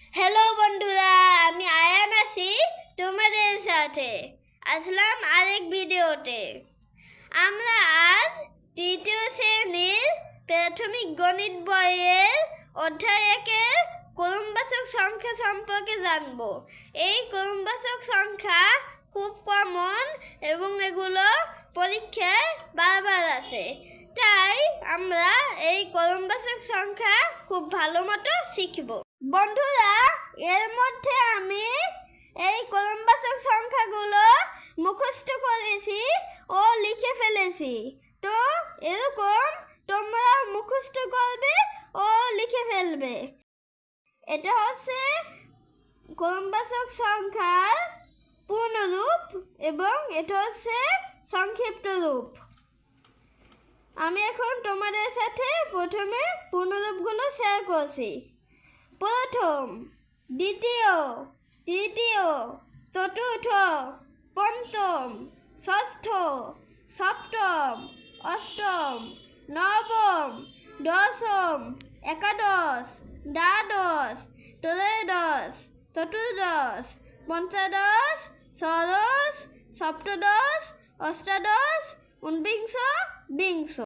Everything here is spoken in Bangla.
হ্যালো বন্ধুরা, আমি আয়ান আছি তোমাদের সাথে। আসলাম আরেক ভিডিওতে। আমরা আজ তৃতীয় শ্রেণির প্রাথমিক গণিত বইয়ের অধ্যায় একের কলমবাচক সংখ্যা সম্পর্কে জানব। এই কলমবাচক সংখ্যা খুব কমন এবং এগুলো পরীক্ষায় বারবার আছে আমরা এই কলমবাচক সংখ্যা খুব ভালো মতো শিখব। বন্ধুরা, এর মধ্যে আমি এই কলমবাচক সংখ্যাগুলো মুখস্থ করেছি ও লিখে ফেলেছি। তো এরকম তোমরা মুখস্থ করবে ও লিখে ফেলবে। এটা হচ্ছে কলমবাচক সংখ্যার পূর্ণরূপ এবং এটা হচ্ছে সংক্ষিপ্ত রূপ আমি এখন তোমাদের সাথে প্রথমে পূর্ণরূপগুলো শেয়ার করছি। প্রথম, দ্বিতীয়, তৃতীয়, চতুর্থ, পঞ্চম, ষষ্ঠ, সপ্তম, অষ্টম, নবম, দশম, একাদশ, দ্বাদশ ত্রয়োদশ চতুর্দশ, পঞ্চদশ, ষোড়শ, সপ্তদশ, অষ্টাদশ, ঊনবিংশ, বিংশ।